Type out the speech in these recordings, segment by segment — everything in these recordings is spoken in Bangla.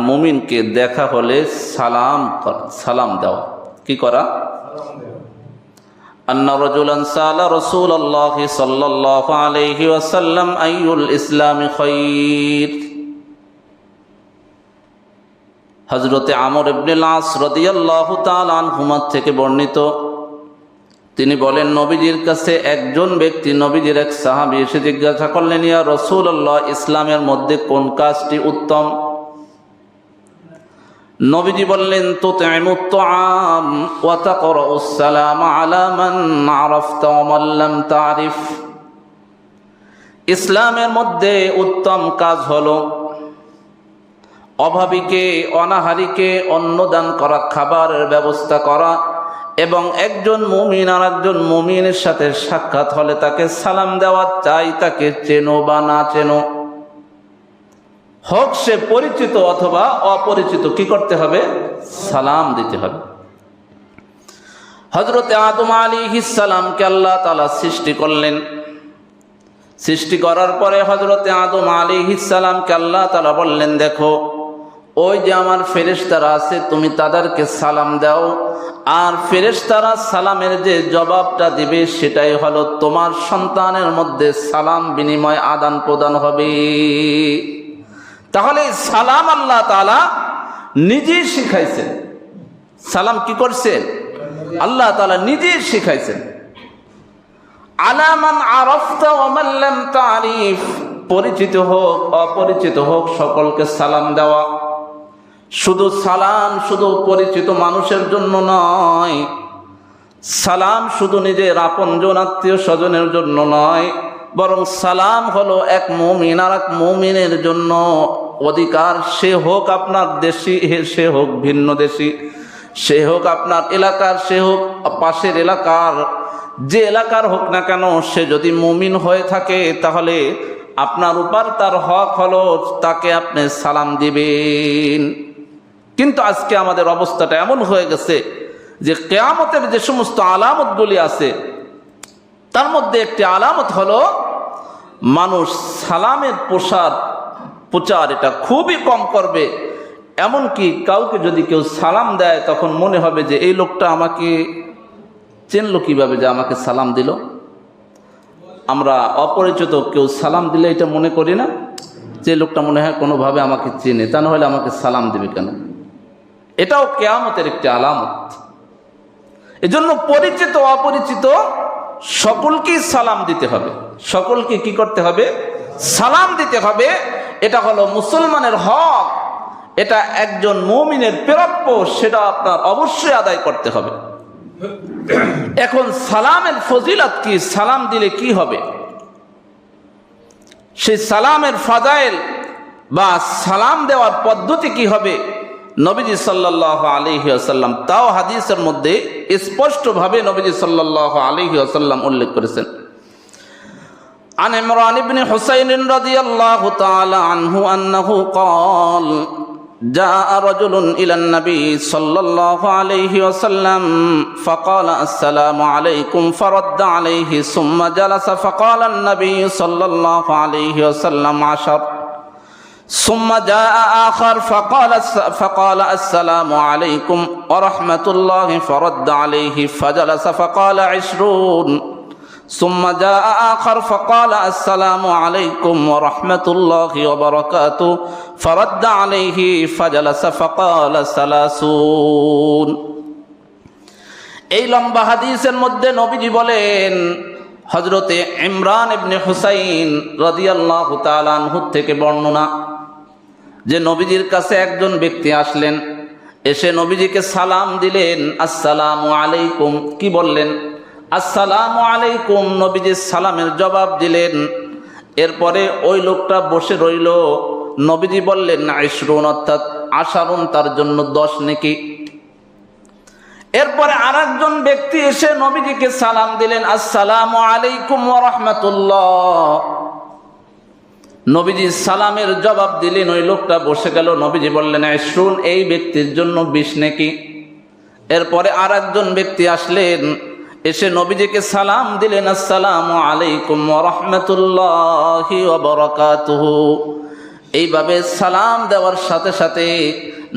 মুমিনকে দেখা হলে সালাম করা- সালাম দেওয়া কি করা أن رجلا سأل رسول الله صلى الله عليه وسلم أي الإسلام خير হজরতে আমর ইবনুল আস রাদিয়াল্লাহু তাআলা আনহুমা থেকে বর্ণিত তিনি বলেন নবীজির কাছে একজন ব্যক্তি নবীজির এক সাহাবী এসে জিজ্ঞাসা করলেন ইয়া রাসূলুল্লাহ ইসলামের মধ্যে কোন কাজটি উত্তম নবীজি বললেন তো তারিফ। ইসলামের মধ্যে উত্তম কাজ হলো অভাবীকে, অনাহারীকে অন্নদান করা, খাবারের ব্যবস্থা করা এবং একজন মুমিন আর একজন মুমিনের সাথে সাক্ষাৎ হলে তাকে সালাম দেওয়া, চাই তাকে চেনো বা না চেনো। হোক সে পরিচিত অথবা অপরিচিত, কি করতে হবে? সালাম দিতে হবে। হজরতে আদম আলী সালামকে আল্লাহ তালা সৃষ্টি করলেন। সৃষ্টি করার পরে হজরতে আদম আলী সালামকে আল্লাহ তালা বললেন, দেখো, ওই যে আমার ফেরেশতারা আছে, তুমি তাদেরকে সালাম দাও। আর ফেরেশতারা সালামের যে জবাবটা দিবে, সেটাই হলো তোমার সন্তানের মধ্যে সালাম বিনিময় আদান প্রদান হবে। তাহলে সালাম আল্লাহ তালা নিজেই শিখাইছেন। সালাম কি করছেন? আল্লাহ তালা নিজেই শিখাইছেন। আলামান আরফতা ওমাল্লাম তারিফ পরিচিত হোক, অপরিচিত হোক, সকলকে সালাম দেওয়া। শুধু সালাম শুধু পরিচিত মানুষের জন্য নয়, সালাম শুধু নিজের আপনজন আত্মীয় স্বজনের জন্য নয়, বরং সালাম হলো এক মুমিন আর এক মুমিনের জন্য। অধিকার, সে হোক আপনার দেশি সে হোক ভিন্ন দেশি, সে হোক আপনার এলাকার, সে হোক পাশের এলাকার, যে এলাকার হোক না কেন, সে যদি মুমিন হয়ে থাকে, তাহলে আপনার উপর তার হক হলো তাকে আপনি সালাম দিবেন। কিন্তু আজকে আমাদের অবস্থাটা এমন হয়ে গেছে যে কেয়ামতের যে সমস্ত আলামতগুলি আছে, তার মধ্যে একটি আলামত হলো মানুষ সালামের প্রসার প্রচার এটা খুবই কম করবে। এমনকি কাউকে যদি কেউ সালাম দেয়, তখন মনে হবে যে এই লোকটা আমাকে চেনলো কীভাবে যে আমাকে সালাম দিল। আমরা অপরিচিত কেউ সালাম দিলে এটা মনে করি না, যে লোকটা মনে হয় কোনোভাবে আমাকে চেনে, তা নাহলে আমাকে সালাম দিবে কেন? এটাও কেয়ামতের একটি আলামত। এজন্য পরিচিত, অপরিচিত সকলকেই সালাম দিতে হবে। সকলকে কি করতে হবে? সালাম দিতে হবে। এটা হলো মুসলমানের হক। এটা একজন মৌমিনের প্রাপ্য, সেটা আপনার অবশ্যই আদায় করতে হবে। এখন সালামের ফজিলত কি? সালাম দিলে কি হবে? সেই সালামের ফাজাইল বা সালাম দেওয়ার পদ্ধতি কি হবে? নবীজি সাল্লাহ আলহি আসাল্লাম তাও হাদিসের মধ্যে স্পষ্টভাবে নবীজি সাল্লাহ আলহি আসাল্লাম উল্লেখ করেছেন। عن عمران بن حسين رضي الله تعالى عنه أنه قال جاء رجل إلى النبي صلى الله عليه وسلم فقال السلام عليكم فرد عليه ثم جلس فقال النبي صلى الله عليه وسلم عشر ثم جاء آخر فقال فقال السلام عليكم ورحمة الله فرد عليه فجلس فقال عشرون ثم جاء آخر فقال السلام عليكم ورحمة الله وبركاته فرد عليه فجلس فقال ثلاثون এই লম্বা হাদিসের মধ্যে নবীজি বলেন হজরতে ইমরান ইবনে হুসাইন রদিয়াল্লাহ তালানহুর থেকে বর্ণনা যে নবীজির কাছে একজন ব্যক্তি আসলেন এসে নবীজিকে সালাম দিলেন আসসালামু আলাইকুম কি বললেন আসসালামু আলাইকুম, নবীজি সালামের জবাব দিলেন। এরপরে ওই লোকটা বসে রইল। নবীজি বললেন আইসরুন অর্থাৎ আশারুন, তার জন্য দশ নাকি। এরপরে আর একজন ব্যক্তি এসে নবীজিকে সালাম দিলেন, আসসালামু আলাইকুম রহমতুল্লাহ। নবীজি সালামের জবাব দিলেন, ওই লোকটা বসে গেল। নবীজি বললেন শুন এই ব্যক্তির জন্য বিষ নাকি। এরপরে আর ব্যক্তি আসলেন এসে নবীজিকে সালাম দিলেন, আসসালামু আলাইকুম রহমতুল্লাহ এইভাবে সালাম দেওয়ার সাথে সাথে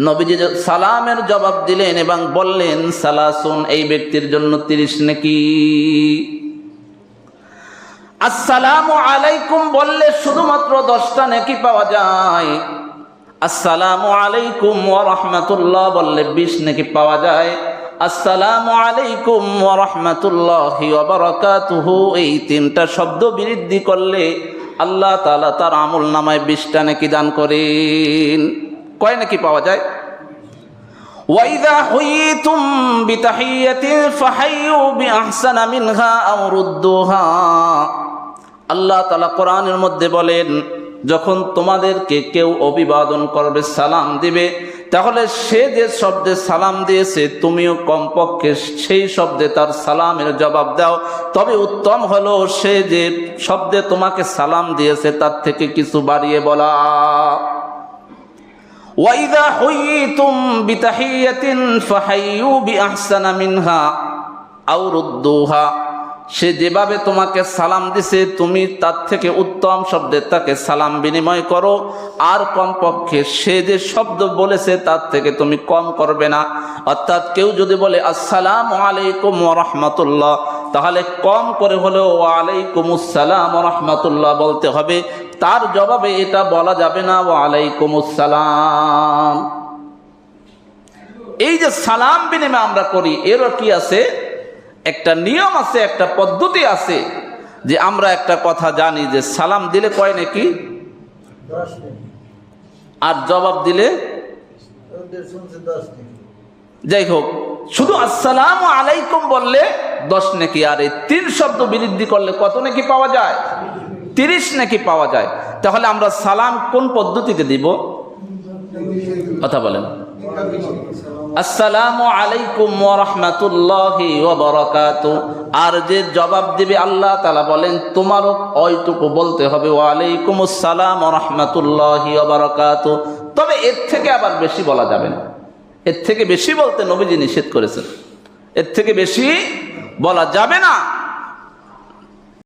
নবীজি সালামের জবাব দিলেন এবং বললেন, সালাসুন, এই ব্যক্তির জন্য তিরিশ নাকি। আসসালামু আলাইকুম বললে শুধুমাত্র দশটা নাকি পাওয়া যায়। আসসালামু আলাইকুম ওয়া রাহমাতুল্লাহ বললে বিশ নাকি পাওয়া যায়। আসসালামু আলাইকুম ওয়া রাহমাতুল্লাহি ওয়া বারাকাতুহু এই তিনটা শব্দ বৃদ্ধি করলে আল্লাহ তাআলা তার আমল নামায় বিশটা নাকি দান করেন কয় নাকি পাওয়া যায় وإذا حييتم بتحية فحيوا بأحسن منها أو ردوها আল্লাহ তালা কোরআনের মধ্যে বলেন যখন তোমাদেরকে কেউ অভিবাদন করবে সালাম দিবে তাহলে সে যে শব্দে সালাম দিয়েছে, তুমিও কমপক্ষে সেই শব্দে তার সালামের জবাব দাও। তবে উত্তম হলো সে যে শব্দে তোমাকে সালাম দিয়েছে, তার থেকে কিছু বাড়িয়ে বলা। ওয়াইদা মিনহা সে যেভাবে তোমাকে সালাম দিছে, তুমি তার থেকে উত্তম শব্দে তাকে সালাম বিনিময় করো। আর কমপক্ষে সে যে শব্দ বলেছে, তার থেকে তুমি কম করবে না। অর্থাৎ কেউ যদি বলে, আসসালাম আলাইকুম রহমতুল্লাহ তাহলে কম করে হলেও ওয়ালাইকুম আসসালাম রহমতুল্লাহ বলতে হবে। তার জবাবে এটা বলা যাবে না ওয়ালাইকুম আসসালাম এই যে সালাম বিনিময় আমরা করি, এরও কি আছে? একটা নিয়ম আছে, একটা পদ্ধতি আছে যে আমরা একটা কথা জানি যে সালাম দিলে কয় নাকি? আর জবাব দিলে? যাই হোক, শুধু আসসালাম আলাইকুম বললে দশ নাকি, আর এই তিন শব্দ বৃদ্ধি করলে কত নাকি পাওয়া যায়? তিরিশ নাকি পাওয়া যায়? তাহলে আমরা সালাম কোন পদ্ধতিতে দিব? কথা বলেন। আসসালামু আলাইকুম ওয়া রাহমাতুল্লাহি ওয়া আর যে জবাব দিবে আল্লাহ তাআলা বলেন, তোমারও ওইটুকু বলতে হবে। ওয়া আলাইকুম আসসালাম ওয়া রাহমাতুল্লাহি ওয়া তবে এর থেকে আবার বেশি বলা যাবে না। এর থেকে বেশি বলতে নবীজি নিষেধ করেছেন। এর থেকে বেশি বলা যাবে না।